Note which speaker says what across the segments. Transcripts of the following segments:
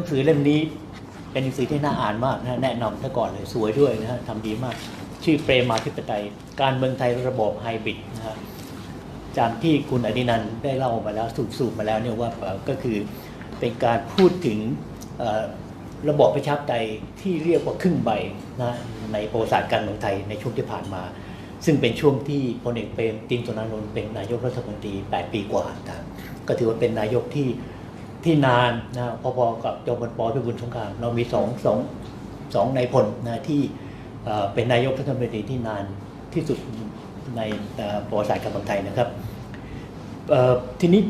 Speaker 1: นังสือเล่มนี้เป็นหนังสือที่น่าอ่านมากนะแนะนำซะก่อนเลยสวยด้วยนะฮะทำดีมาก ชื่อเปรมาธิปไตย การเมืองไทยระบบไฮบริดนะฮะจากที่คุณอดินันได้เล่ามาแล้วสูบสูบมาแล้วเนี่ยว่าก็คือเป็นการพูดถึงระบบประชาธิปไตยที่เรียกว่าครึ่งใบนะในประวัติศาสตร์การเมืองไทยในช่วงที่ผ่านมา ซึ่งเป็นช่วงที่พลเอกเปรมตินสุรานนท์เป็นนายกรัฐมนตรี 8 ปีกว่านะก็ถือว่าเป็นนายกที่ ที่นานนะพอๆกับจอมพลปพิบูลสงคราม เรามีสองสองสองนายพลนะที่เป็นนายกรัฐมนตรีที่นานที่สุดในประวัติศาสตร์การเมืองไทยนะครับทีนี้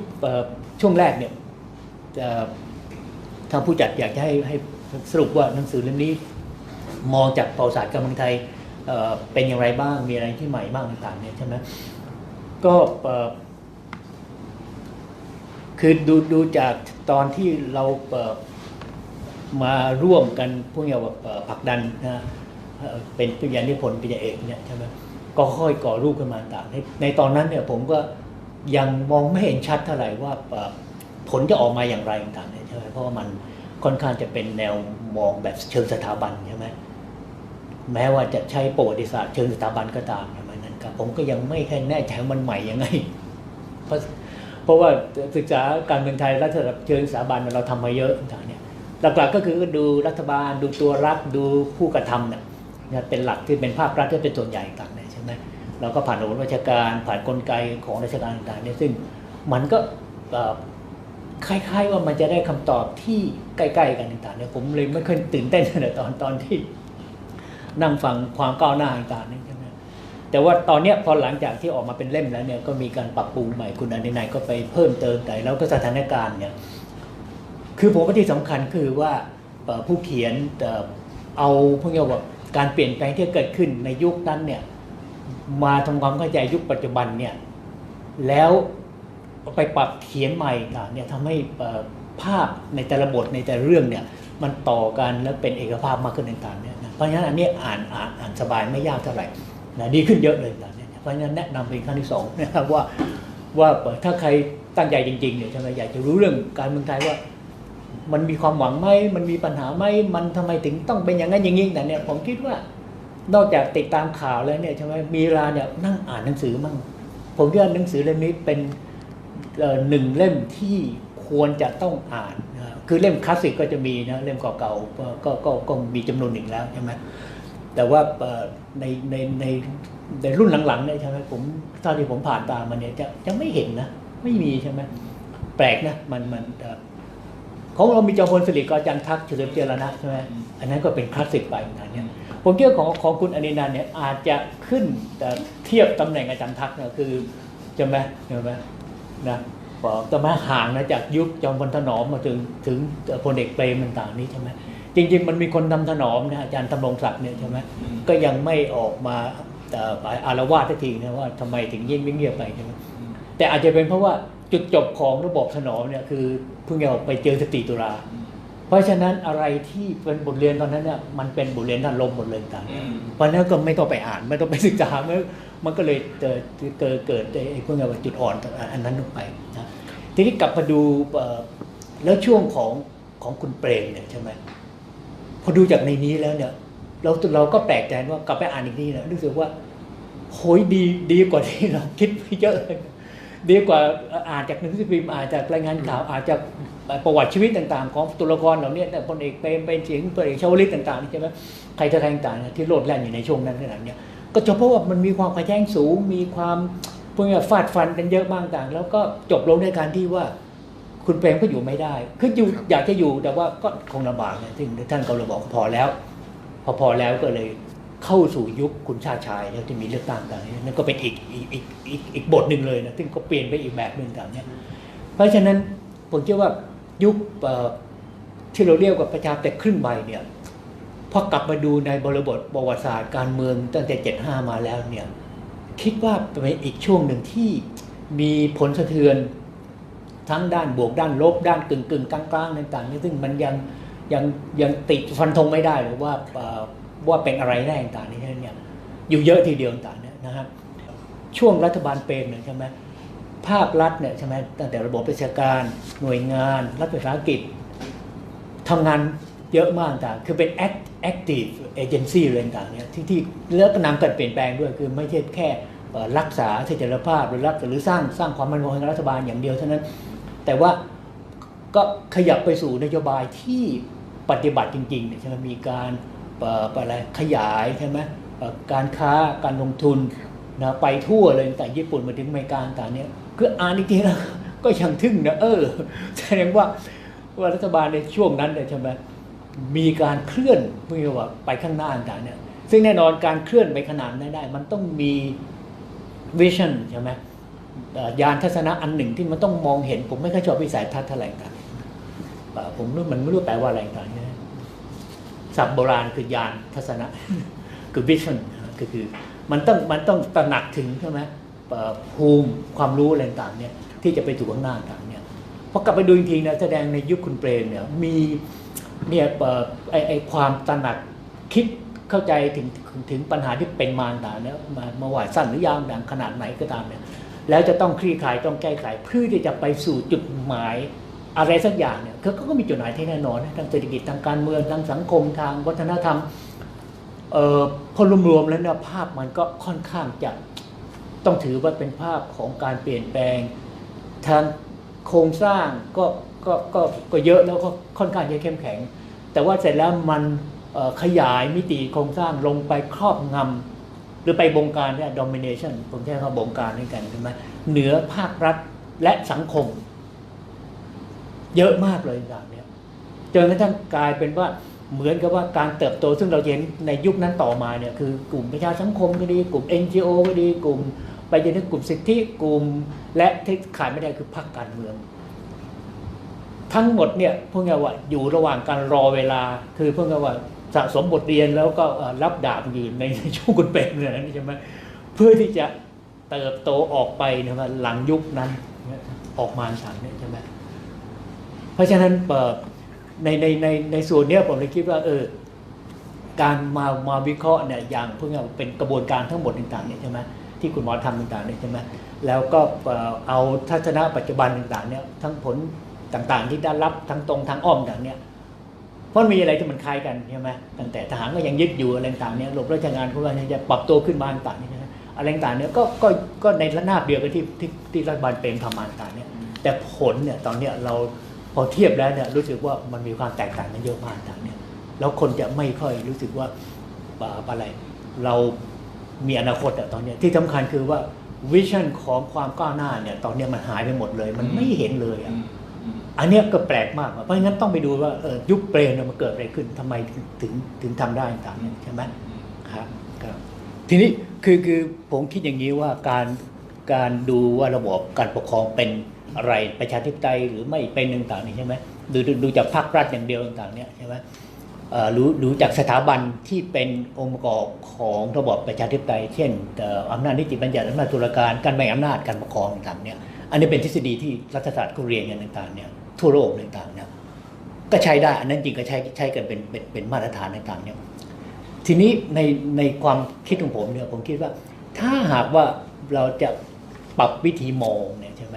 Speaker 1: ช่วงแรกเนี่ยทางผู้จัดอยากจะให้ให้สรุปว่าหนังสือเล่มนี้ มองจากประวัติศาสตร์การเมืองไทยเป็นอย่างไรบ้างมีอะไรที่ใหม่บ้างต่างๆเนี่ยใช่ไหมก็ คือดูดูจากตอนที่เราเอ่อมาร่วมกันพวกเนี้ยแบบผลักดันนะเป็นปริญญานิพนธ์ปริญญาเอกเนี่ยใช่ไหมก็ค่อยก่อรูปขึ้นมาต่างในในตอนนั้นเนี่ยผมก็ยังมองไม่เห็นชัดเท่าไหร่ว่าผลจะออกมาอย่างไรต่างๆเนี่ยใช่ไหมเพราะว่ามันค่อนข้างจะเป็นแนวมองแบบเชิงสถาบันใช่ไหมแม้ว่าจะใช้ประวัติศาสตร์เชิงสถาบันก็ตามใช่ไหมนั้นครับผมก็ยังไม่แค่แน่ใจมันใหม่ยังไงเพราะ เพราะว่าศึกษาการเมืองไทยรัฐเชิงสถาบันเราทำมาเยอะต่างเนี่ยหลักๆก็คือดูรัฐบาลดูตัวรัฐดูผู้กระทำเนี่ยเป็นหลักที่เป็นภาครัฐที่เป็นส่วนใหญ่ต่างเนี่ยใช่ไหมเราก็ผ่านระบบราชการผ่านกลไกของราชการต่างๆเนี่ยซึ่งมันก็คล้ายๆว่ามันจะได้คำตอบที่ใกล้ๆกันต่างๆเนี่ยผมเลยไม่ค่อยตื่นเต้นเลยตอนตอนที่นั่งฟังความก้าวหน้าต่างๆนี่ใช่ไหม แต่ว่าตอนนี้พอหลังจากที่ออกมาเป็นเล่มแล้วเนี่ยก็มีการปรับปรุงใหม่คุณอนินัยก็ไปเพิ่มเติมแต่แล้วก็สถานการณ์เนี่ยคือผมว่าที่สำคัญคือว่าผู้เขียนเอาพวกเรียกว่าการเปลี่ยนแปลงที่เกิดขึ้นในยุคนั้นเนี่ยมาทำความเข้าใจยุคปัจจุบันเนี่ยแล้วไปปรับเขียนใหม่เนี่ยทำให้ภาพในแต่ละบทในแต่เรื่องเนี่ยมันต่อกันและเป็นเอกภาพมากขึ้นต่างๆเนี่ยเพราะฉะนั้นอันนี้อ่านอ่านอ่านสบายไม่ยากเท่าไหร่ นะดีขึ้นเยอะเลยต่างๆเนี่ยเพราะฉะนั้นแนะนำเป็นขั้นที่สองนะครับว่าว่าถ้าใครตั้งใจจริงๆเนี่ยใช่ไหมอยากจะรู้เรื่องการเมืองไทยว่า มันมีความหวังไหมมันมีปัญหาไหมมันทำไมถึงต้องเป็นอย่างนั้นอย่างนี้แต่เนี่ยผมคิดว่านอกจากติดตามข่าวแล้วเนี่ยใช่ไหมมีเวลาเนี่ยนั่งอ่านหนังสือมั่งผมคิดว่าหนังสือเล่มนี้เป็นหนึ่งเล่มที่ควรจะต้องอ่านคือเล่มคลาสสิกก็จะมีนะเล่มเก่าๆก็ก็ก็ก็มีจำนวนหนึ่งแล้วใช่ไหม แต่ว่าในในในในรุ่นหลังๆเนี่ยใช่ไหมผมเท่าที่ผมผ่านตามมาเนี่ยจะจะไม่เห็นนะ ไม่มีใช่ไหมแปลกนะมันมันเของเรามีจอมพลสฤษดิ์กับอาจารย์ทักษ์เฉลิมเจรณะใช่ไหมอันนั้นก็เป็นคลาสสิกไปนะเนี่ยผมคิดว่าของของคุณอนินันเนี่ยอาจจะขึ้นแต่เทียบตำแหน่งอาจารย์ทักษ์นะคือใช่ไหมใช่ไหมนะแต่มาห่างนะจากยุคจอมพลถนอมมาถึงถึงพลเอกเปรมต่างๆนี้ใช่ไหม จริง ๆ มันมีคนทำถนอมนะอาจารย์ธำรงศักดิ์เนี่ยใช่ไหมก็ยังไม่ออกมาเอ่ออารวาสทันทีนะว่าทำไมถึงเงียบเงียบๆไปใช่ไหมแต่อาจจะเป็นเพราะว่าจุดจบของระบบถนอมเนี่ยคือเพิ่งจะไปเจอสติตุลาเพราะฉะนั้นอะไรที่เป็นบทเรียนตอนนั้นเนี่ยมันเป็นบทเรียนด้านลมหมดเลยต่าง
Speaker 2: อืม
Speaker 1: เพราะฉะนั้นก็ไม่ต้องไปอ่านไม่ต้องไปศึกษามันมันก็เลยเกิดเกิดเกิดไอ้พวกนี้ว่าจุดอ่อนอันนั้นลงไปนะทีนี้กลับมาดูเอ่อแล้วช่วงของของคุณเปรมเนี่ยใช่ไหมพ อดูจากในนี้แล้วเนี่ย เราเราก็แปลกใจว่ากลับไปอ่านอีกทีนะรู้สึกว่าโหยดีดีกว่าที่เราคิดไปเยอะเลยดีกว่าอ่านจากหนังสือพิมพ์อ่านจากรายงานข่าวอ่านจากประวัติชีวิตต่าง ๆ ของตัวละครเหล่านี้แต่พลเอกเปรมเป็นเสียงพลเอกชาวลิตต่างๆใช่ไหมใครจะใครต่างๆที่โลดแล่นอยู่ในช่วงนั้นขนาดเนี้ยก็จะเพราะว่ามันมีความขัดแย้งสูงมีความพวกนี้ฟาดฟันกันเยอะมากต่าง แล้วก็จบลงด้วยการที่ว่า คุณเปรมก็อยู่ไม่ได้ คืออยู่อยากจะอยู่แต่ว่าก็คงลำบากนะซึ่งท่านก็เลยบอกพอแล้ว พอพอแล้วก็เลยเข้าสู่ยุคคุณชาติชายแล้วที่มีเลือกตั้งต่างๆนั่นก็เป็นอีกอีกอีกอีกอีกบทหนึ่งเลยนะซึ่งก็เปลี่ยนไปอีกแบบหนึ่งต่างเนี่ยเพราะฉะนั้นผมคิดว่ายุคเอ่อที่เราเรียกว่าประชาธิปไตยครึ่งใบเนี่ยพอกลับมาดูในบริบทประวัติศาสตร์การเมืองตั้งแต่ 75 มาแล้วเนี่ยคิดว่าเป็นอีกช่วงหนึ่งที่มีผลสะเทือน ทั้งด้านบวกด้านลบด้านกึ่งกึ่งๆกลางต่างๆนี่ซึ่งมันยังยังยังติดฟันธงไม่ได้หรือว่าว่าเป็นอะไรแน่ต่างๆนี่เนี่ยอยู่เยอะทีเดียวต่างๆเนี่ยนะครับช่วงรัฐบาลเปรมเนี่ยใช่ไหมภาครัฐเนี่ยใช่ไหมตั้งแต่ระบบราชการหน่วยงาน รัฐวิสาหกิจทำงานเยอะมากต่างคือเป็น active agency เลยต่างๆเนี่ยที่ที่แล้วก็นำการเปลี่ยนแปลงด้วยคือไม่ใช่แค่รักษาเสถียรภาพหรือรักหรือสร้างสร้างความมั่นคงให้รัฐบาลอย่างเดียวเท่านั้น แต่ว่าก็ขยับไปสู่นโยบายที่ปฏิบัติจริงๆเนี่ยใช่ไหมมีการอะไรขยายใช่ไหมการค้าการลงทุนนะไปทั่วเลยแต่ญี่ปุ่นมาถึงอเมริกาต่างเนี่ยคืออ่านจริงๆแล้วก็ยังทึ่งนะเออแสดงว่าว่ารัฐบาลในช่วงนั้นเนี่ยใช่ไหมมีการเคลื่อนเพื่อว่าไปข้างหน้าต่างเนี่ยซึ่งแน่นอนการเคลื่อนไปขนาดนั้นได้ มันต้องมีวิชั่นใช่ไหม ยานทัศนะอันหนึ่งที่มันต้องมองเห็น ผมไม่ค่อยชอบวิสัยทัศน์เท่าไหร่กันผมรู้มันไม่รู้แปลว่าอะไรต่างเนี่ยศัพท์โบราณคือยานทัศนะ คือวิชั่นก็คือมันต้องมันต้องตระหนักถึงใช่ไหมภูมิความรู้อะไรต่างเนี่ยที่จะไปถูกข้างหน้าต่างเนี่ยพอกลับไปดูจริงๆนะแสดงในยุคคุณเปรมเนี่ยมีเนี่ยไอไอความตระหนักคิดเข้าใจถึงถึงปัญหาที่เป็นมาต่างเนี่ยมามาว่าสั้นหรือยาวต่างขนาดไหนก็ตามเนี่ย แล้วจะต้องคลี่คลายต้องแก้ไขเพื่อที่จะไปสู่จุดหมายอะไรสักอย่างเนี่ยเขาก็มีจุดหมายที่แน่นอนนะทางเศรษฐกิจทางการเมืองทางสังคมทางวัฒนธรรมเอ่อพอรวมๆแล้วเนี่ยภาพมันก็ค่อนข้างจะต้องถือว่าเป็นภาพของการเปลี่ยนแปลง ทางโครงสร้างก็ก็ก็ก็เยอะแล้วก็ค่อนข้างจะเข้มแข็ง แต่ว่าเสร็จแล้วมันขยายมิติโครงสร้างลงไปครอบงำ หรือไปบงการเนี่ย domination ผมใช้คำว่าบงการด้วยกันใช่ไหมเหนือภาครัฐและสังคม เยอะมากเลยต่างเนี่ยจนกระทั่งกลายเป็นว่าเหมือนกับว่าการเติบโต ซึ่งเราเห็นในยุคนั้นต่อมาเนี่ยคือกลุ่มประชาสังคมก็ดี กลุ่ม NGO ก็ดีกลุ่ม ไปจนถึงกลุ่มสิทธิกลุ่ม และที่ขายไม่ได้คือพรรคการเมือง ทั้งหมดเนี่ยพวกเราว่าอยู่ระหว่างการรอเวลาคือพวกเราว่า สะสมบทเรียนแล้วก็รับดาบอยู่ในในช่วงคุณเป็นเนี่ยนะใช่ไหมเพื่อที่จะเติบโตออกไปนะครับหลังยุคนั้นออกมาสามเนี่ยใช่ไหมเพราะฉะนั้นเอ่อในในในในส่วนเนี้ยผมเลยคิดว่าเออการมามาวิเคราะห์เนี่ยอย่างพวกเราเป็นกระบวนการทั้งหมดต่างๆเนี่ยใช่ไหมที่คุณหมอทำต่างๆเนี่ยใช่ไหมแล้วก็เอ่อเอาทัศนะปัจจุบันต่างๆเนี่ยทั้งผลต่างๆ ที่ได้รับทั้งตรงทางอ้อมต่างเนี่ย เพราะมีอะไรที่มันคล้ายกันใช่ไหมตั้งแต่ทหารก็ยังยึดอยู่อะไรต่างๆเนี่ยหลบราชการเราเนี่ยจะปรับตัวขึ้นมาต่างๆเนี่ยนะอะไรต่างๆเนี่ยก็ก็ก็ในระนาบเดียวกันที่ที่ที่รัฐบาลเป็นทำมาต่างเนี่ยแต่ผลเนี่ยตอนเนี้ยเราพอเทียบแล้วเนี่ยรู้สึกว่ามันมีความแตกต่างกันเยอะมากต่างเนี่ยแล้วคนจะไม่ค่อยรู้สึกว่าอะไร เรามีอนาคตอะตอนเนี้ยที่สำคัญคือว่าวิชั่นของความก้าวหน้าเนี่ยตอนเนี้ยมันหายไปหมดเลย มันไม่เห็นเลยอะ อันเนี้ยก็แปลกมากอะเพราะงั้นต้องไปดูว่าเออยุคเปรมเนี่ยมันเกิดอะไรขึ้นทำไมถึงถึงถึงทำได้ต่างๆเนี่ยใช่ไหมครับครับ ทีนี้คือคือผมคิดอย่างนี้ว่าการการดูว่าระบบการปกครองเป็นอะไรประชาธิปไตยหรือไม่เป็นต่างๆนี่ใช่ไหมดูดูดูจากภาครัฐอย่างเดียวต่างๆเนี่ยใช่ไหมเอ่อรู้รู้จากสถาบันที่เป็นองค์ประกอบของระบบประชาธิปไตย เช่นเอ่ออำนาจนิติบัญญัติอำนาจตุลาการการแบ่งอำนาจการปกครองต่างๆเนี่ย อันนี้เป็นทฤษฎีที่รัฐศาสตร์เขาเรียนกันต่างๆเนี่ยทั่วโลกต่างๆเนี่ยก็ใช้ได้ อันนั้นจริงก็ใช้ใช้กันเป็นเป็นเป็นมาตรฐานต่างๆเนี่ยทีนี้ในในความคิดของผมเนี่ยผมคิดว่า ถ้าหากว่าเราจะปรับวิธีมองเนี่ยใช่ไหม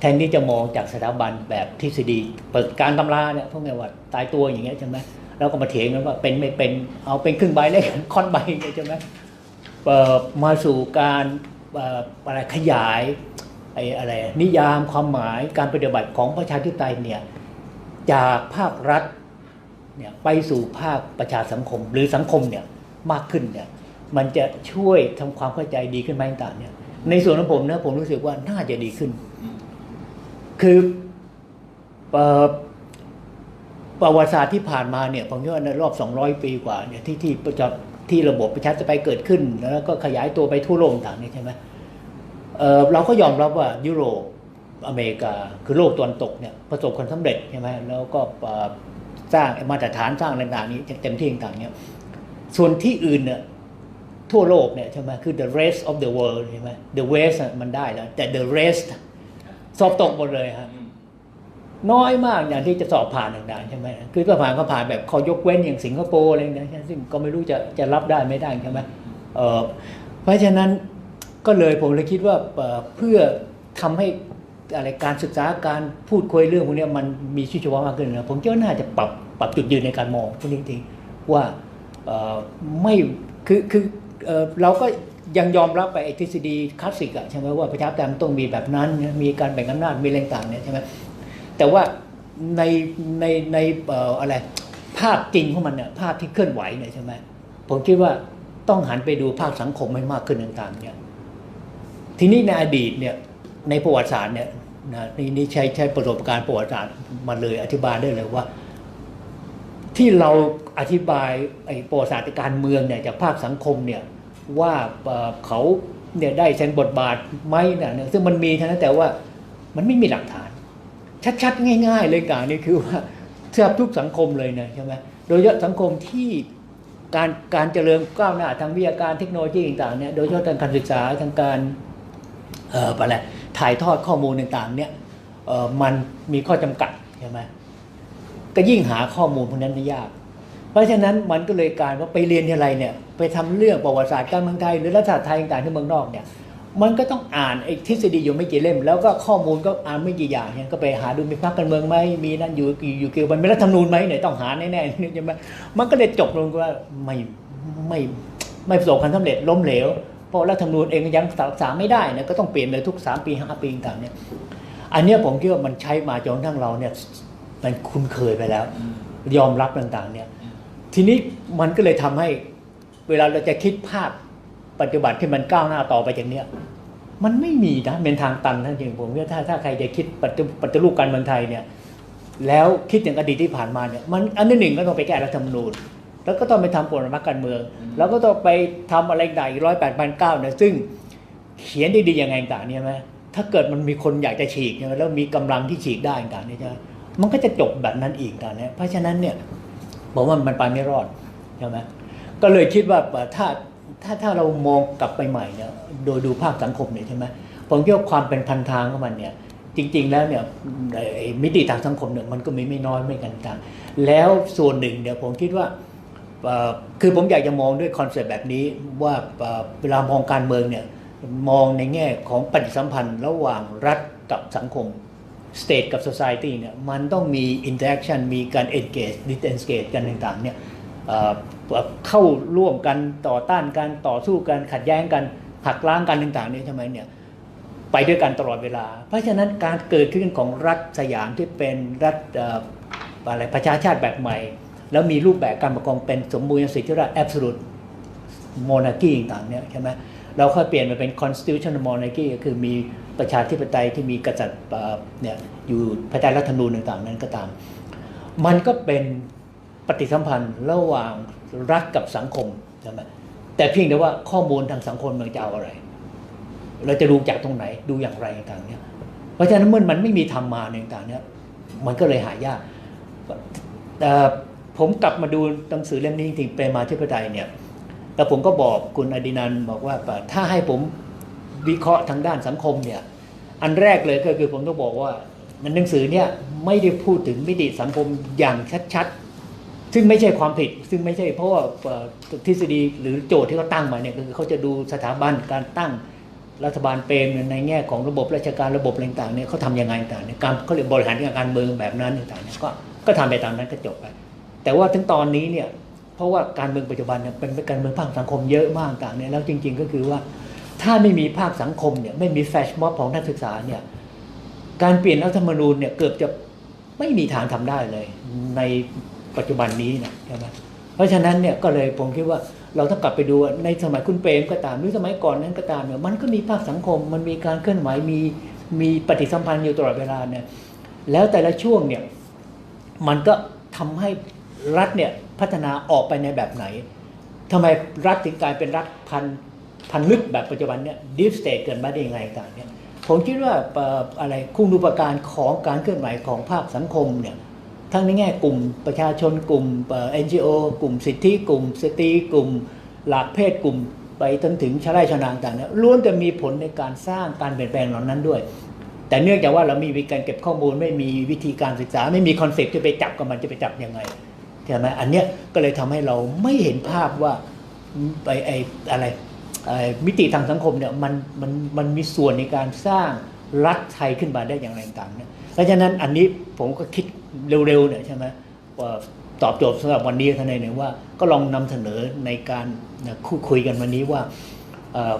Speaker 1: แทนที่จะมองจากสถาบันแบบทฤษฎีเปิดการตำราเนี่ยพวกนี้ว่าตายตัวอย่างเงี้ยใช่ไหมแล้วก็มาเถียงกันว่าเป็นไม่เป็นเอาเป็นครึ่งใบได้กันค่อนใบเงี้ยใช่ไหมมาสู่การอะไรขยาย ไอ้อะไรนิยามความหมายการปฏิบัติของประชาธิปไตยเนี่ยจากภาครัฐเนี่ยไปสู่ภาคประชาสังคม หรือสังคมเนี่ยมากขึ้นเนี่ยมันจะช่วยทำความเข้าใจดีขึ้นไหมต่างเนี่ยในส่วนของผมนะผมรู้สึกว่าน่าจะดีขึ้น คือประวัติศาสตร์ที่ผ่านมาเนี่ยผมคิดว่าในรอบ 200 ปีกว่าเนี่ยที่ที่ประชาที่ระบบประชาธิปไตยเกิดขึ้น แล้วก็ขยายตัวไปทั่วโลกต่างเนี่ยใช่ไหม เเราก็ยอมรับว่ายุโรปอเมริกาคือโลกตะวันตกเนี่ยประสบความสำเร็จใช่ไหมแล้วก็สร้างมาตรฐานสร้างอะไรต่างๆนี้เต็มที่ต่างๆเนี่ยส่วนที่อื่นเนี่ยทั่วโลกเนี่ยใช่ไหมคือ the rest of the world ใช่ไหม the west มันได้แล้ว แต่ the rest สอบตกหมดเลยครับน้อยมากอย่างที่จะสอบผ่านต่างๆใช่ไหมคือก็ผ่านก็ผ่านแบบเขายกเว้นอย่างสิงคโปร์อะไรอย่างเงี้ยซึ่งก็ไม่รู้จะจะรับได้ไม่ได้ใช่ไหมเออเพราะฉะนั้น ก็เลยผมเลยคิดว่าเพื่อทำให้อะไรการศึกษาการพูดคุยเรื่องพวกนี้มันมีชีวิตชีวามากขึ้นนะผมคิดว่าน่าจะปรับปรับจุดยืนในการมองพวกนี้จริงๆว่าไม่คือคือเอเราก็ยังยอมรับไปไอ้ทฤษฎีคลาสสิกอะใช่ไหมว่าประชาธิปไตยมันต้องมีแบบนั้นมีการแบ่งอำนาจมีอะไรต่างๆเนี่ยใช่ไหมแต่ว่าในในในอออะไรภาพจริงของมันเนี่ยภาพที่เคลื่อนไหวเนี่ยใช่ไหมผมคิดว่าต้องหันไปดูภาคสังคมให้มากขึ้นต่างๆเนี่ย ทีนี้ในอดีตเนี่ยในประวัติศาสตร์เนี่ยนะนี่นี่ใช้ใช้ประสบการณ์ประวัติศาสตร์มาเลยอธิบายได้เลยว่า ที่เราอธิบายไอ้ประวัติศาสตร์การเมืองเนี่ยจากภาคสังคมเนี่ยว่าเขาเนี่ยได้แสดงบทบาทไหมเนี่ยซึ่งมันมีเท่านั้นแต่ว่ามันไม่มีหลักฐาน ชัดๆ ง่าย ๆ เลยการนี่คือว่าแทบทุกสังคมเลยนะใช่ไหมโดยเฉพาะสังคมที่การการเจริญก้าวหน้าทางวิทยาการเทคโนโลยีต่างๆเนี่ยโดยเฉพาะทางการศึกษาทางการ อะไรถ่ายทอดข้อมูลต่างๆเนี่ยมันมีข้อจำกัดใช่ไหมก็ยิ่งหาข้อมูลพวกนั้นยาก เพราะฉะนั้นมันก็เลยการว่าไปเรียนที่อะไรเนี่ยไปทำเรื่องประวัติศาสตร์การเมืองไทยหรือรัฐศาสตร์ไทยต่างๆที่เมืองนอกเนี่ยมันก็ต้องอ่านไอ้ทฤษฎีอยู่ไม่กี่เล่ม แล้วก็ข้อมูลก็อ่านไม่กี่อย่างเนี่ยก็ไปหาดูมีพรรคการเมืองไหมมีนั่นอยู่อยู่เกี่ยวมันมีรัฐธรรมนูญไหมเนี่ยต้องหาแน่ๆใช่ไหมมันก็เลยจบลงว่าไม่ไม่ไม่ประสบความสำเร็จล้มเหลว เพราะรัฐธรรมนูญเองยังรักษาไม่ได้นะก็ต้องเปลี่ยนเลยทุก 3 ปี 5 ปีต่างเนี่ยอันนี้ผมคิดว่ามันใช้มาจนทั่งเราเนี่ยมันคุ้นเคยไปแล้ว ยอมรับต่างๆเนี่ยทีนี้มันก็เลยทำให้เวลาเราจะคิดภาพปัจจุบันที่มันก้าวหน้าต่อไปจากเนี้ยมันไม่มีนะเป็นทางตันนะจริงผมว่าถ้าถ้าใครจะคิดปฏิปฏิรูปการเมืองไทยเนี่ยแล้วคิดถึงอดีตที่ผ่านมาเนี่ยมันอันที่หนึ่งก็ต้องไปแก้รัฐธรรมนูญ แล้วก็ต้องไปทำกฎหมายการเมือง แล้วก็ต้องไปทำอะไรต่างอีกร้อยแปดพันเก้าเนี่ยซึ่งเขียนดีๆยังไงต่างเนี่ยไหมถ้าเกิดมันมีคนอยากจะฉีกเนี่ยแล้วมีกำลังที่ฉีกได้ต่างเนี่ยใช่ไหมมันก็จะจบแบบนั้นอีกต่างเนี่ยเพราะฉะนั้นเนี่ยผมว่ามันไปไม่รอดใช่ไหมก็เลยคิดว่าถ้าถ้าถ้าเรามองกลับไปใหม่เนี่ยโดยดูภาพสังคมเนี่ยใช่ไหมผมคิดว่าความเป็นพันทางของมันเนี่ยจริง ๆ แล้วเนี่ยไอ้มิติทางสังคมเนี่ยมันก็มีไม่น้อยไม่กันต่างแล้วส่วนหนึ่งเนี่ยผมคิดว่าเอ่อ คือผมอยากจะมองด้วยคอนเซปต์แบบนี้ว่าเวลามองการเมืองเนี่ยมองในแง่ของปฏิสัมพันธ์ระหว่างรัฐกับสังคม state กับ society เนี่ยมันต้องมี interaction มีการ engage disengage กันต่างๆเนี่ยเข้าร่วมกันต่อต้านกันต่อสู้กันขัดแย้งกันหักล้างกันต่างๆเนี่ยทำไมเนี่ยไปด้วยกันตลอดเวลา เพราะฉะนั้นการเกิดขึ้นของรัฐสยามที่เป็นรัฐอะไรประชาชาติแบบใหม่ แล้วมีรูปแบบการปกครองเป็นสมบูรณสิทธิราช absolute monarchy ต่างๆเนี่ยใช่ไหมเราค่อยเปลี่ยนมาเป็น constitutional monarchy ก็คือมีประชาธิปไตยที่มีกษัตริย์เนี่ยอยู่ภายใต้รัฐธรรมนูญต่างๆ นั้นก็ตาม มันก็เป็นปฏิสัมพันธ์ระหว่างรัฐกับสังคมใช่ไหมแต่เพียงแต่ว่าข้อมูลทางสังคมมันจะเอาอะไร เราจะดูจากตรงไหนดูอย่างไรต่างๆเนี่ยเพราะฉะนั้นเมื่อมันไม่มีธรรมมาต่างๆเนี่ยมันก็เลยหายากแต่ ผมกลับมาดูหนังสือเล่มนี้จริงๆเป็นมาธิปไตยเนี่ยแล้วผมก็บอกคุณอดินันบอกว่าถ้าให้ผมวิเคราะห์ทางด้านสังคมเนี่ยอันแรกเลยก็คือผมต้องบอกว่าหนังสือเนี่ยไม่ได้พูดถึงมิติสังคมอย่างชัดๆ ซึ่งไม่ใช่ความผิด ซึ่งไม่ใช่เพราะว่าทฤษฎีหรือโจทย์ที่เขาตั้งมาเนี่ยคือเขาจะดูสถาบันการตั้งรัฐบาลเป็นในแง่ของระบบราชการระบบอะไรต่างๆเนี่ยเขาทำยังไงต่างๆเนี่ยการเขาเรียกบริหารการเมืองแบบนั้นต่างๆเนี่ยก็ก็ทำไปตามนั้นก็จบไป แต่ว่าถึงตอนนี้เนี่ยเพราะว่าการเมืองปัจจุบันเนี่ยเป็นการเมืองภาคสังคมเยอะมากต่างเนี่ยแล้วจริง ๆ ก็คือว่าถ้าไม่มีภาคสังคมเนี่ยไม่มีแฟชม็อบของนักศึกษาเนี่ยการเปลี่ยนรัฐธรรมนูญเนี่ยเกือบจะไม่มีทางทำได้เลย ในปัจจุบันนี้นะใช่ไหมเพราะฉะนั้นเนี่ยก็เลยผมคิดว่าเราต้องกลับไปดูในสมัยคุณเปรมก็ตามหรือสมัยก่อนนั้นก็ตามเนี่ยมันก็มีภาคสังคมมันมีการเคลื่อนไหวมีมีปฏิสัมพันธ์อยู่ตลอดเวลาเนี่ยแล้วแต่ละช่วงเนี่ยมันก็ทำให้ รัฐเนี่ยพัฒนาออกไปในแบบไหนทำไมรัฐถึงกลายเป็นรัฐพันพันลึกแบบปัจจุบันเนี่ยดิฟสเตทเกินมาได้ยังไงต่างเนี่ยผมคิดว่าอะไรคุณูปการของการเคลื่อนไหวของภาคสังคมเนี่ยทั้งในแง่กลุ่มประชาชนกลุ่มเอ็นจีโอกลุ่มสิทธิกลุ่มสตรีกลุ่ม หลากเพศกลุ่มไปจนถึงชาวไร่ชาวนางต่างเนี่ยล้วนจะมีผลในการสร้างการเปลี่ยนแปลงเหล่านั้นด้วย แต่เนื่องจากว่าเรามีวิธีการเก็บข้อมูลไม่มีวิธีการศึกษา ไม่มีคอนเซ็ปต์จะไปจับกับมันจะไปจับยังไง ใช่ไหมอันเนี้ยก็เลยทำให้เราไม่เห็นภาพว่าไปไออะไรไอ้มิติทางสังคมเนี่ยมันมันมันมีส่วนในการสร้างรัฐไทยขึ้นมาได้อย่างไรต่างๆเนี่ยเพราะฉะนั้นอันนี้ผมก็คิดเร็วๆเนี่ยใช่ไหมว่าตอบโจทย์สำหรับวันนี้ท่านั้นเองว่าก็ลองนำเสนอในการคุยคุยกันวันนี้ว่า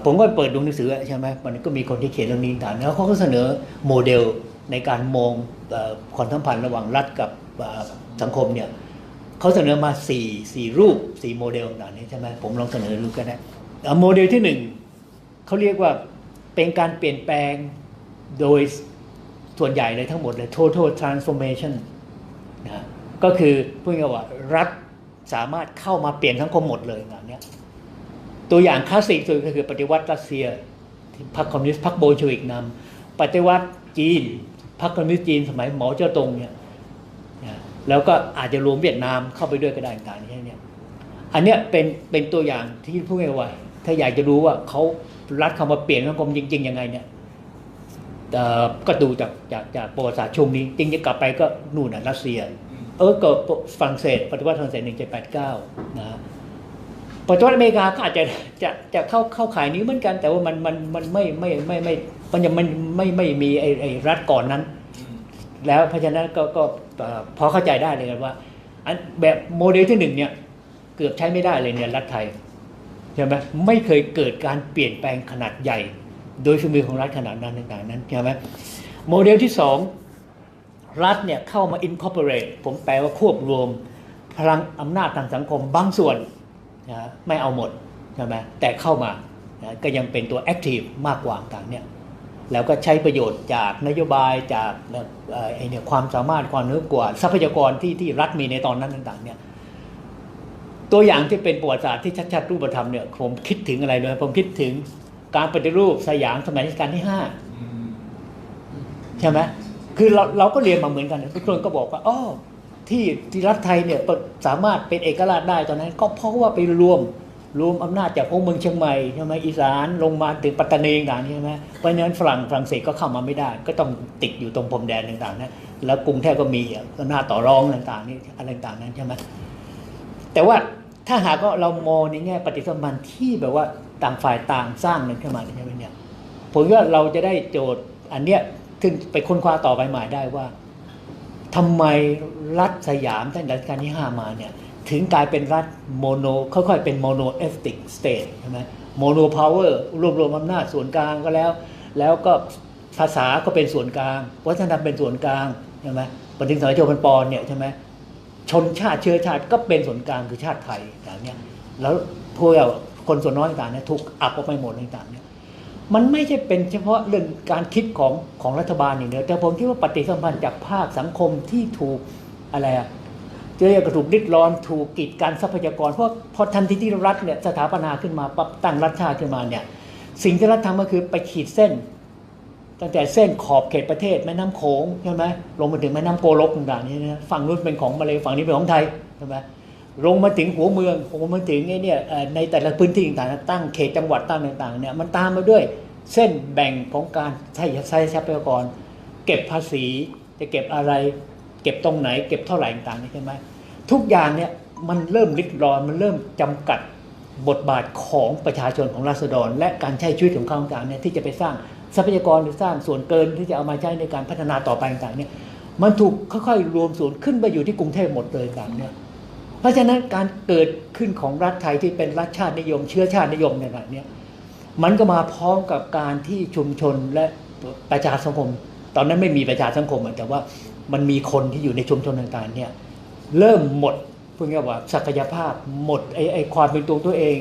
Speaker 1: ผมก็เปิดดูหนังสือใช่ไหมมันก็มีคนที่เขียนเรื่องนี้ต่างแล้วเขาก็เสนอโมเดลในการมองความสัมพันธ์ระหว่างรัฐกับสังคมเนี่ย เขาเสนอมาสี่สี่รูปสี่โมเดลต่างนี้ใช่ไหมผมลองเสนอดูก็ได้โมเดลที่หนึ่งเขาเรียกว่าเป็นการเปลี่ยนแปลงโดยส่วนใหญ่เลยทั้งหมดเลย total transformation นะก็คือพูดง่ายว่ารัฐสามารถเข้ามาเปลี่ยนสังคมหมดเลยงานนี้ตัวอย่างคลาสสิกสุดก็คือปฏิวัติรัสเซียที่พรรคคอมมิวนิสต์พรรคโบลชวิกนำปฏิวัติจีนพรรคคอมมิวนิสต์จีนสมัยเหมาเจ๋อตงเนี่ย แล้วก็อาจจะรวมเวียดนามเข้าไปด้วยก็ได้ต่างๆเนี่ยอันเนี้ยเป็นเป็นตัวอย่างที่พูดง่ายๆว่าถ้าอยากจะรู้ว่าเขารัฐเข้ามาเปลี่ยนสังคมจริงๆยังไงเนี่ยก็ดูจากจากจากประวัติศาสตร์ช่วงนี้ จริงจะกลับไปก็นู่นน่ะรัสเซีย เออก็ฝรั่งเศสปฏิวัติฝรั่งเศสหนึ่งเจ็ดแปดเก้านะปฏิวัติอเมริกาก็อาจจะจะจะเข้าเข้าขายนี้เหมือนกัน แต่ว่ามันมันมันไม่ไม่ไม่ไม่มันยังมันไม่ไม่มีไอไอรัฐก่อนนั้น แล้วเพราะฉะนั้นก็ก็พอเข้าใจได้เลยกันว่าอันแบบโมเดลที่หนึ่งเนี่ยเกือบใช้ไม่ได้เลยเนี่ยรัฐไทยใช่ไหมไม่เคยเกิดการเปลี่ยนแปลงขนาดใหญ่ โดยฝีมือของรัฐขนาดนั้นต่างๆนั้นใช่ไหมโมเดลที่สองรัฐเนี่ยเข้ามา incorporate ผมแปลว่าควบรวม พลังอำนาจทางสังคมบางส่วนนะไม่เอาหมดใช่ไหมแต่เข้ามานะก็ยังเป็นตัว active มากกว่าต่างเนี่ย แล้วก็ใช้ประโยชน์จากนโยบายจากเอ่อไอเนี่ยความสามารถความรู้กว่าทรัพยากรที่ที่รัฐมีในตอนนั้นต่าง ๆ เนี่ย ตัวอย่างที่เป็นประวัติศาสตร์ที่ชัดๆรูปธรรมเนี่ยผมคิดถึงอะไรเลยผมคิดถึงการปฏิรูปสยามสมัยรัชกาลที่ห้าใช่ไหมคือเราเราก็เรียนมาเหมือนกันทุกคนก็บอกว่าอ๋อที่ที่รัฐไทยเนี่ยสามารถเป็นเอกราชได้ตอนนั้น ก็เพราะว่าไปรวม รวมอำนาจจากองค์เมืองเชียงใหม่ใช่ไหมอีสานลงมาถึงปัตตานีต่างๆใช่ไหมเพราะฉะนั้นฝรั่งฝรั่งเศสก็เข้ามาไม่ได้ ก็ต้องติดอยู่ตรงพรมแดนต่างๆนะแล้วกรุงเทพก็มีอำนาจต่อรองต่างๆนี่อะไรต่างๆนั้นใช่ไหมแต่ว่าถ้าหากว่าเรามองในแง่ปฏิสัมพันธ์ที่แบบว่าต่างฝ่ายต่างสร้างนั้นขึ้นมาใช่ไหมเนี่ยผมว่าเราจะได้โจทย์อันเนี้ยถึงไปค้นคว้าต่อไปหมายได้ว่าทำไมรัฐสยามตั้งแต่รัชกาลที่5มาเนี่ย ถึงกลายเป็นรัฐโมโนค่อยๆเป็นโมโนเอฟติกสเตทใช่ไหมโมโนพาวเวอร์รวบรวมอำนาจส่วนกลางก็แล้ว แล้วก็ภาษาก็เป็นส่วนกลาง วัฒนธรรมเป็นส่วนกลางใช่ไหมปฏิสัมพันธ์โจพันปอนเนี่ยใช่ไหมชนชาติเชื้อชาติก็เป็นส่วนกลางคือชาติไทยอย่างเนี้ยแล้วพวกเราคนส่วนน้อยต่างๆเนี่ยถูกอับออกไปหมดต่างๆเนี่ยมันไม่ใช่เป็นเฉพาะเรื่องการคิดของของรัฐบาลอย่างเดียวแต่ผมคิดว่าปฏิสัมพันธ์จากภาคสังคมที่ถูกอะไรอะ จะเรียกถูกริดรอนถูกกีดกันทรัพยากร เพราะพอทันทีที่รัฐเนี่ยสถาปนาขึ้นมาปั๊บตั้งรัฐชาติขึ้นมาเนี่ยสิ่งที่รัฐทำก็คือไปขีดเส้น ตั้งแต่เส้นขอบเขตประเทศแม่น้ำโขงใช่ไหมลงมาถึงแม่น้ำโกลกต่างๆนี่นะฝั่งนู้นเป็นของมาเลยฝั่งนี้เป็นของไทยใช่ไหมลงมาถึงหัวเมืองลงมาถึงไอ้เนี่ยในแต่ละพื้นที่ต่างๆตั้งเขตจังหวัดตั้งต่างๆเนี่ยมันตามมาด้วยเส้นแบ่งของการใช้ใช้ทรัพยากร เก็บภาษีจะเก็บอะไร ก็บตรงไหนเก็บเท่าไหร่ต่างๆนี่ใช่ไหมทุกอย่างเนี่ยมันเริ่มริดรอนมันเริ่มจำกัดบทบาทของประชาชนของราษฎร และการใช้ชีวิตของเขาต่างๆเนี่ยที่จะไปสร้างทรัพยากรหรือสร้างส่วนเกินที่จะเอามาใช้ในการพัฒนาต่อไปต่างๆเนี่ยมันถูกค่อยๆรวมศูนย์ขึ้นไปอยู่ที่กรุงเทพหมดเลยต่างเนี่ยเพราะฉะนั้นการเกิดขึ้นของรัฐไทยที่เป็นรัฐชาตินิยม เชื้อชาตินิยมเนี่ยเนี่ยมันก็มาพร้อมกับการที่ชุมชนและประชาสังคม ตอนนั้นไม่มีประชาสังคมอะแต่ว่า มันมีคนที่อยู่ในชุมชนต่างๆเนี่ยเริ่มหมดพูดง่ายว่าศักยภาพหมดไอ้ไอ้ความเป็นตัวตัวเอง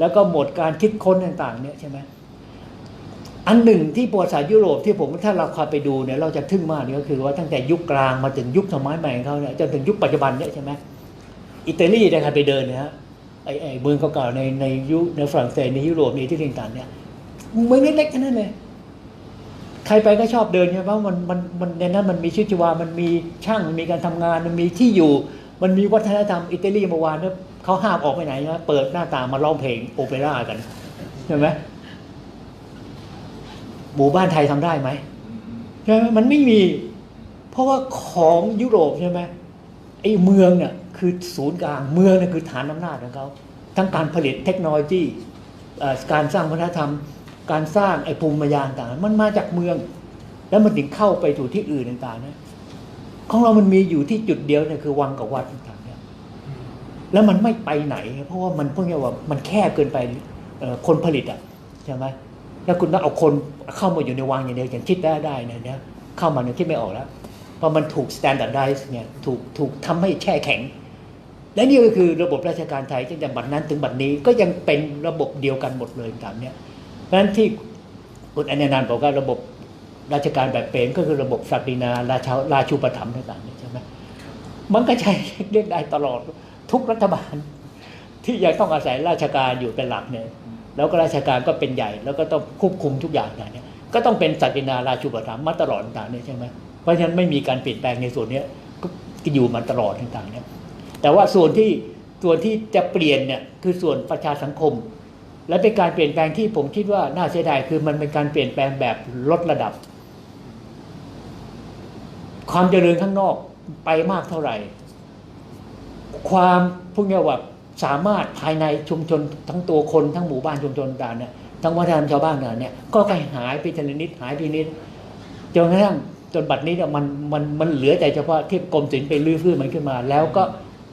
Speaker 1: แล้วก็หมดการคิดค้นต่างๆเนี่ยใช่ไหมอันหนึ่งที่ประวัติศาสตร์ยุโรปที่ผมถ้าเราคอยไปดูเนี่ยเราจะทึ่งมากเลยก็คือว่าตั้งแต่ยุคกลางมาถึงยุคสมัยใหม่ของเขาเนี่ยจนถึงยุคปัจจุบันเนี่ยใช่ไหมอิตาลีนี่ยใครไปเดินเนะฮะไอ้ไอ้เมืองเก่าๆในในยุคในฝรั่งเศสในยุโรปในที่ต่างๆเนี่ยเมืองเล็กๆแค่นั้นเลย รไปก็ชอบเดินใช่ไหมเพราะมันมันมันในนั้นมันมีชีวิตชีวา มันมีช่างมันมีการทำงาน มันมีที่อยู่ มันมีวัฒนธรรมอิตาลีเมื่อวานเนี่ยเขาห้ามออกไปไหนนะเปิดหน้าต่างมาร้องเพลงโอเปร่ากันใช่ไหมหมู่บ้านไทยทำได้ไหมใช่ไหมมันไม่มี เพราะว่าของยุโรปใช่ไหมไอ้เมืองเนี่ยคือศูนย์กลางเมืองเนี่ยคือฐานอำนาจของเขาทั้งการผลิตเทคโนโลยีการสร้างวัฒนธรรม การสร้างไอ้ภูมิปัญญาต่างๆมันมาจากเมือง แล้วมันถึงเข้าไปถูที่อื่นต่างๆนะของเรามันมีอยู่ที่จุดเดียวเนี่ยคือวังกับวัดต่างๆเนี่ยแล้วมันไม่ไปไหน เพราะว่ามันพวกนี้ว่ามันแคบเกินไปคนผลิตอะใช่ไหมแล้วคุณต้องเอาคนเข้ามาอยู่ในวางอย่างเดียวอย่างคิดได้ได้เนี่ยเนี่ยเข้ามาเนี่ยคิดไม่ออกแล้วเพราะมันถูก standardize เนี่ยถูกถูกทำให้แช่แข็ง และนี่ก็คือระบบราชการไทยตั้งแต่บัดนั้นถึงบัดนี้ก็ยังเป็นระบบเดียวกันหมดเลยตามเนี้ย ราะฉะนั้นที่คุณอนันต์บอกว่าระบบราชการแบบเป็นก็คือระบบศักดินาราชาราชูปถัมภ์ต่างๆใช่ไหมมันก็ใช้เรียกได้ตลอดทุกรัฐบาล ที่ยังต้องอาศัยราชการอยู่เป็นหลักเนี่ยแล้วก็ราชการก็เป็นใหญ่ แล้วก็ต้องควบคุมทุกอย่างอย่างเนี้ยก็ต้องเป็นศักดินาราชูปถัมภ์มาตลอดต่างๆเนี่ยใช่ไหมเพราะฉะนั้นไม่มีการเปลี่ยนแปลงในส่วนนี้ก็อยู่มาตลอดต่างๆเนี่ยแต่ว่าส่วนที่ส่วนที่จะเปลี่ยนเนี่ยคือส่วนประชาสังคม และเป็นการเปลี่ยนแปลงที่ผมคิดว่าน่าเสียดายคือมันเป็นการเปลี่ยนแปลงแบบลดระดับ ความเจริญข้างนอกไปมากเท่าไหร่ ความพวกนี้ว่าสามารถภายในชุมชนทั้งตัวคนทั้งหมู่บ้านชุมชนต่างเนี่ยทั้งวัฒนธรรมชาวบ้านต่างเนี่ย ก็ค่อยหายไปทีละนิดหายไปนิดจนกระทั่งจนบัดนี้เนี่ยมันมันมันเหลือแต่เฉพาะที่กรมศิลป์ไปลื้อฟื้นมันขึ้นมา แล้วก็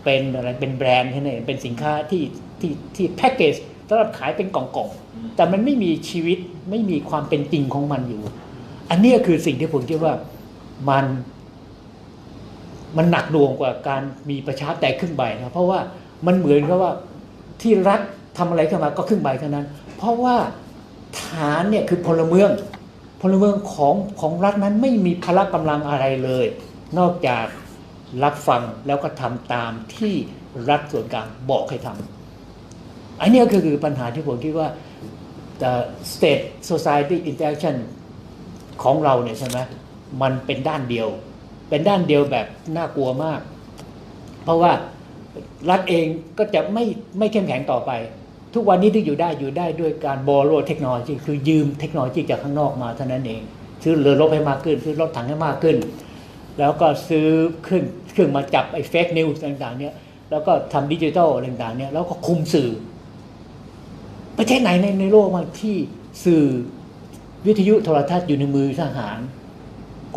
Speaker 1: เป็นอะไรเป็นแบรนด์แค่นั้นเป็นสินค้าที่ที่ที่แพ็กเกจ สำหรับขายเป็นกล่องๆ แต่มันไม่มีชีวิตไม่มีความเป็นจริงของมันอยู่ อันนี้คือสิ่งที่ผมคิดว่ามันมันหนักหน่วงกว่าการมีประชาธิปไตยครึ่งใบนะเพราะว่ามันเหมือนกับว่าที่รัฐทำอะไรขึ้นมาก็ครึ่งใบเท่านั้น เพราะว่าฐานเนี่ยคือพลเมืองพลเมืองของของรัฐนั้นไม่มีพละกำลังอะไรเลย นอกจากรับฟังแล้วก็ทำตามที่รัฐส่วนกลางบอกให้ทำ อันนี้ก็คือปัญหาที่ผมคิดว่า the state society interaction ของเราเนี่ยใช่ไหมมันเป็นด้านเดียว เป็นด้านเดียวแบบน่ากลัวมาก เพราะว่ารัฐเองก็จะไม่ไม่เข้มแข็งต่อไป ทุกวันนี้ที่อยู่ได้อยู่ได้ด้วยการบอโรเทคโนโลยีคือยืมเทคโนโลยีจากข้างนอกมาเท่านั้นเอง ซื้อเรือรบให้มากขึ้น ซื้อรถถังให้มากขึ้น แล้วก็ซื้อเครื่องเครื่องมาจับไอ้เฟกนิวส์ต่างๆเนี่ยแล้วก็ทำดิจิทัลต่างๆเนี่ยแล้วก็คุมสื่อ ประเทศไหนในในโลกมางที่สื่อวิทยุโทรทัศน์อยู่ในมือทหาร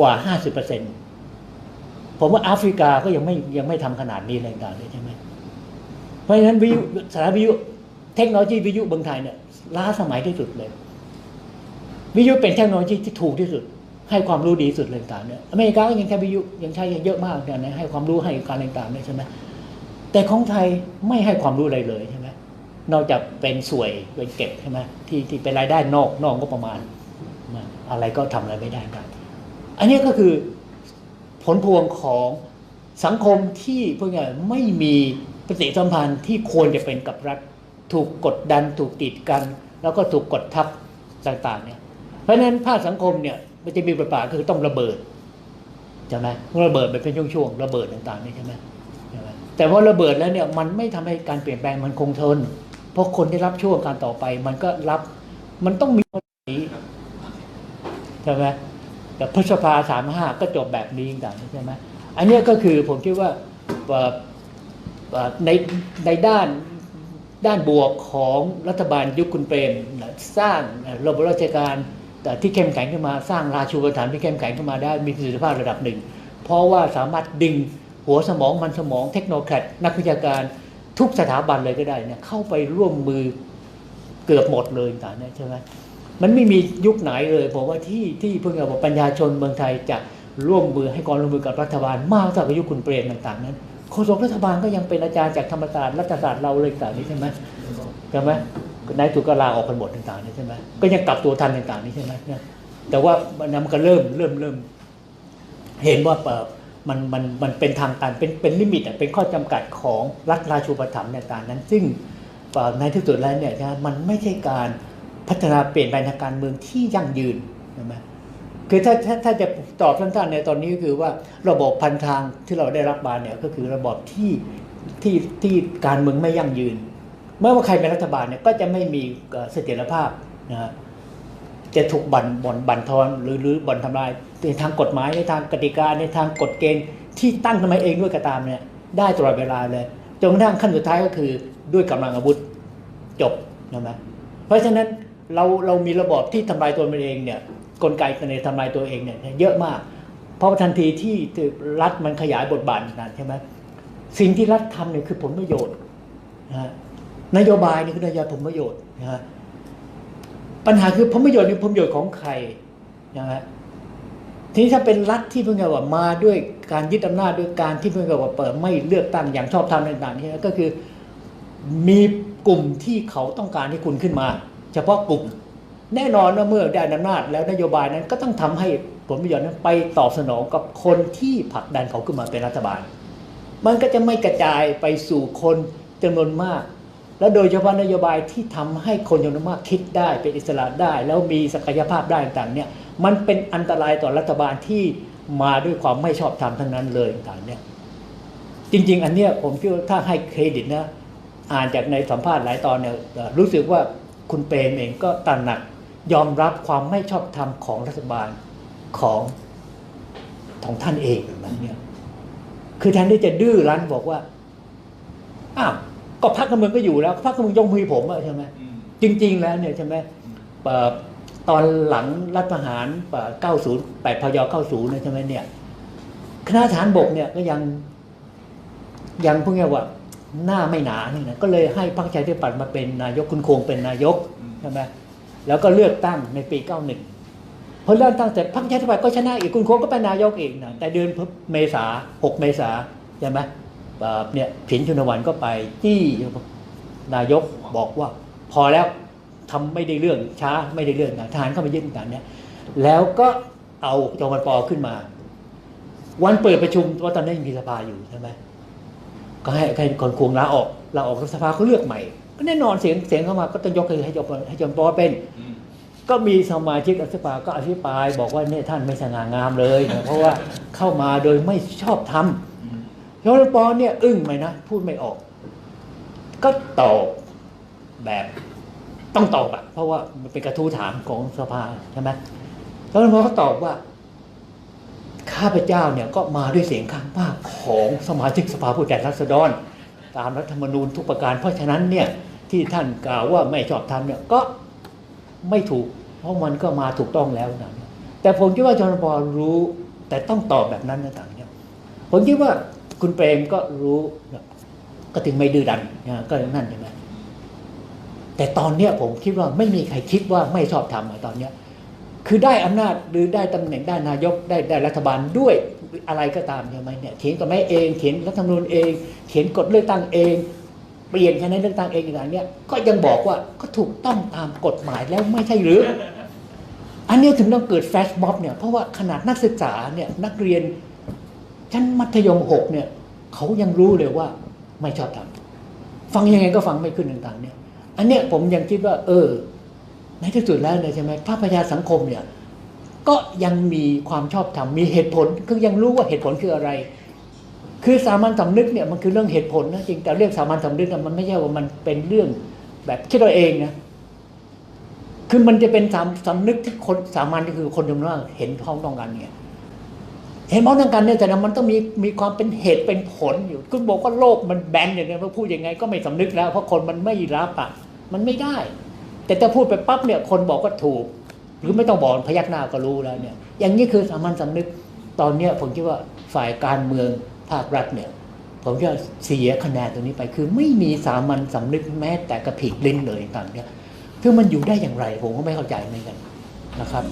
Speaker 1: กว่า50%ผมว่าแอฟริกาก็ยังไม่ยังไม่ทำขนาดนี้อะไรต่างเลยใช่ไหมเพราะฉะนั้นวิทยุสารวิทยุเทคโนโลยีวิทยุเมืองไทยเนี่ยล้าสมัยที่สุดเลย วิทยุเป็นเทคโนโลยีที่ถูกที่สุด ให้ความรู้ดีสุดเลยต่างเนี่ยอเมริกาก็ยังใช้วิทยุยังใช้เยอะมากเนี่ยนให้ความรู้ให้การต่างเนี่ยใช่ไหมแต่ของไทยไม่ให้ความรู้อะไรเลยใช่ไหม นอกจากเป็นสวยเป็นเก็บใช่ไหมที่ที่เป็นรายได้นอกนอกก็ประมาณ อะไรก็ทำอะไรไม่ได้กันอันนี้ก็คือผลพวงของสังคมที่พวกนี้ไม่มีปฏิสัมพันธ์ที่ควรจะเป็นกับรัฐ ถูกกดดันถูกติดกัน แล้วก็ถูกกดทับต่างๆเนี่ยเพราะฉะนั้นภาคสังคมเนี่ยมันจะมีบทบาทคือต้องระเบิดใช่ไหมระเบิดไปเป็นช่วงๆระเบิดต่างๆนี่ใช่ไหมแต่ว่าระเบิดแล้วเนี่ยมันไม่ทำให้การเปลี่ยนแปลงมันคงทน เพราะคนที่รับช่วงการต่อไป มันก็รับมันต้องมีคนนี้ใช่ไหมแต่พฤษภาสามห้าก็จบแบบนี้ต่างใช่ไหมอันนี้ก็คือผมคิดว่าในในด้านด้านบวกของรัฐบาลยุคคุณเปรมสร้างระบบราชการแต่ที่เข้มแข็งขึ้นมาสร้างราชูปถัมภ์ที่เข้มแข็งขึ้นมาได้มีประสิทธิภาพระดับหนึ่ง เพราะว่าสามารถดึงหัวสมองมันสมองเทคโนแครดนักวิชาการ ทุกสถาบันเลยก็ได้เนี่ยเข้าไปร่วมมือเกือบหมดเลยต่างเนี่ยใช่ไหมมันไม่มียุคไหนเลยผมว่าที่ที่เพิ่งเอาปัญญาชนเมืองไทยจะร่วมมือให้ความร่วมมือกับรัฐบาลมากเท่ากับยุคคุณเปรมต่างๆนั้นโฆษกรัฐบาลก็ยังเป็นอาจารย์จากธรรมศาสตร์รัฐศาสตร์เราเลยต่างนี้ใช่ไหมใช่ไหมนายถูกก็ลาออกกันหมดต่างๆนี้ใช่ไหมก็ยังกลับตัวทันต่างๆนี้ใช่ไหมแต่ว่ามันก็เริ่มเริ่มเริ่ม เห็นว่าเอ่อ มันมันมันเป็นทางการเป็นเป็นลิมิตอะเป็นข้อจำกัดของรัฐราชูปถัมภ์ต่างๆนั้น ซึ่งในที่สุดแล้วเนี่ยนะมันไม่ใช่การพัฒนาเปลี่ยนแปลงทางการเมืองที่ยั่งยืนใช่ไหมคือถ้าถ้าถ้าจะตอบสั้นๆในตอนนี้ก็คือว่าระบบพันทางที่เราได้รับมาเนี่ยก็คือระบบที่ที่ที่การเมืองไม่ยั่งยืน เมื่อว่าใครเป็นรัฐบาลเนี่ยก็จะไม่มีเสถียรภาพนะฮะ จะถูกบั่นบ่อนบั่นทอนหรือหรือบ่นทำลายในทางกฎหมายในทางกติกาในทางกฎเกณฑ์ที่ตั้งขึ้นมาเองด้วยก็ตามเนี่ยได้ตลอดเวลาเลยจนกระทั่งขั้นสุดท้ายก็คือด้วยกำลังอาวุธจบนะไหมเพราะฉะนั้นเราเรามีระบอบที่ทำลายตัวมันเองเนี่ยกลไกในทำลายตัวเองเนี่ยเยอะมาก เพราะทันทีที่รัฐมันขยายบทบาทนานใช่ไหมสิ่งที่รัฐทำเนี่ยคือผลประโยชน์นะฮะนโยบายนี่คือนโยบายผลประโยชน์นะฮะ ปัญหาคือผลประโยชน์นี่ผลประโยชน์ของใครนะฮะทีนี้ถ้าเป็นรัฐที่เพิ่งจะว่ามาด้วยการยึดอำนาจด้วยการที่เพิ่งจะว่าเปิดไม่เลือกตั้งอย่างชอบธรรมต่างๆนี่ก็คือมีกลุ่มที่เขาต้องการให้คุณขึ้นมา เฉพาะกลุ่ม แน่นอนว่าเมื่อได้อำนาจแล้วนโยบายนั้นก็ต้องทำให้ผลประโยชน์นั้นไปตอบสนองกับคนที่ผลักดันเขาขึ้นมาเป็นรัฐบาล มันก็จะไม่กระจายไปสู่คนจำนวนมาก และโดยเฉพาะนโยบายที่ทำให้คนจำนวนมากคิดได้เป็นอิสระได้ แล้วมีศักยภาพได้ต่างๆเนี่ยมันเป็นอันตรายต่อรัฐบาลที่มาด้วยความไม่ชอบธรรมทั้งนั้นเลยต่างๆเนี่ยจริง ๆ อันเนี้ยผมคิดว่าถ้าให้เครดิตนะอ่านจากในสัมภาษณ์หลายตอนเนี่ยรู้สึกว่าคุณเปรมเองก็ตระหนักยอมรับความไม่ชอบธรรมของรัฐบาลของของท่านเองแบบเนี้ยคือแทนที่จะดื้อรั้นบอกว่า อ้าว ก็พักการเมืองก็อยู่แล้วพักการเมืองยงมือผมอะใช่ไหม
Speaker 2: อืม
Speaker 1: จริง ๆ แล้วเนี่ยใช่ไหมเอ่อตอนหลังรัฐประหารเอ่อ90 8พย90เนี่ยใช่ไหมเนี่ยคณะทหารบกเนี่ยก็ยังยังพวกเนี้ยว่าหน้าไม่หนานี่นะก็เลยให้พรรคประชาธิปัตย์มาเป็นนายกคุณคงเป็นนายกใช่ไหมแล้วก็เลือกตั้งในปี 91พอเลือกตั้งเสร็จพรรคประชาธิปัตย์ก็ชนะอีกคุณคงก็เป็นนายกเองนะแต่เดือนเมษา6เมษาใช่ไหม เนี่ยผินชุนวันก็ไปจี้นายกบอกว่าพอแล้วทำไม่ได้เรื่องช้าไม่ได้เรื่องนะทหารเข้ามายึดต่างเนี่ยแล้วก็เอาจอมปอขึ้นมา วันเปิดประชุมว่าตอนนั้นยังมีสภาอยู่ใช่ไหมก็ให้ให้คนควงลาออกลาออกแล้วสภาเขาเลือกใหม่ ก็แน่นอนเสียงเสียงเข้ามาก็ต้องยกให้ให้จอมให้จอมปอเป็น ก็มีสมาชิกรัฐสภาก็อภิปราย บอกว่าเนี่ยท่านไม่สง่างามเลย เพราะว่าเข้ามาโดยไม่ชอบทำ
Speaker 2: อืม
Speaker 1: จอมปอเนี่ยอึ้งไหมนะ พูดไม่ออก ก็ตอบแบบต้องตอบอะเพราะว่ามันเป็นกระทู้ถามของสภาใช่ไหมจอมปอก็ตอบว่า ข้าพเจ้าเนี่ยก็มาด้วยเสียงข้างมากของสมาชิกสภาผู้แทนราษฎร ตามรัฐธรรมนูญทุกประการ เพราะฉะนั้นเนี่ยที่ท่านกล่าวว่าไม่ชอบทำเนี่ยก็ไม่ถูก เพราะมันก็มาถูกต้องแล้วนะแต่ผมคิดว่าจอมปอรู้แต่ต้องตอบแบบนั้นนะต่างเนี่ยผมคิดว่า คุณเปรมก็รู้ก็ถึงไม่ดื้อดันนะก็นั่นใช่ไหมแต่ตอนเนี้ยผมคิดว่าไม่มีใครคิดว่าไม่ชอบทำตอนเนี้ย คือได้อำนาจหรือได้ตำแหน่งได้นายกได้ได้รัฐบาลด้วยอะไรก็ตามใช่ไหมเนี่ยเขียนกฎหมายเองเขียนรัฐธรรมนูญเอง เขียนกฎเลือกตั้งเองเปลี่ยนคะแนนเลือกตั้งเองอย่างเนี้ยก็ยังบอกว่าก็ถูกต้องตามกฎหมายแล้วไม่ใช่หรือ อันนี้ถึงต้องเกิดแฟชม็อบเนี่ยเพราะว่าขนาดนักศึกษาเนี่ยนักเรียน ชั้นมัธยมหกเนี่ยเขายังรู้เลยว่าไม่ชอบทำฟังยังไงก็ฟังไม่ขึ้นต่าง ๆ เนี่ย อันเนี้ยผมยังคิดว่า เออ ในที่สุดแล้วเนี่ยใช่ไหมภาคประชาสังคมเนี่ย ก็ยังมีความชอบธรรมมีเหตุผลคือยังรู้ว่าเหตุผลคืออะไร คือสามัญสำนึกเนี่ยมันคือเรื่องเหตุผลนะจริงแต่เรื่องสามัญสำนึกมันไม่ใช่ว่ามันเป็นเรื่องแบบคิดเราเองนะคือมันจะเป็นสามสำนึกที่คนสามัญก็คือคนจำนวนมากเห็นพ้องต้องกันเนี่ย เห็นพ้องต้องกันเนี่ยแต่มันต้องมีมีความเป็นเหตุเป็นผลอยู่คุณบอกว่าโลกมันแบนอย่างนี้ยพูดยังไงก็ไม่สำนึกแล้ว เพราะคนมันไม่รับอะมันไม่ได้ แต่ถ้าพูดไปปั๊บเนี่ยคนบอกว่าถูก หรือไม่ต้องบอกพยักหน้าก็รู้แล้วเนี่ย อย่างนี้คือสามัญสำนึกตอนเนี้ยผมคิดว่าฝ่ายการเมืองภาครัฐเนี่ย ผมจะเสียคะแนนตรงนี้ไป คือไม่มีสามัญสำนึกแม้แต่กระผิกลิ้นเลยต่างเนี่ยคือมันอยู่ได้อย่างไร ผมก็ไม่เข้าใจเหมือนกันนะครับ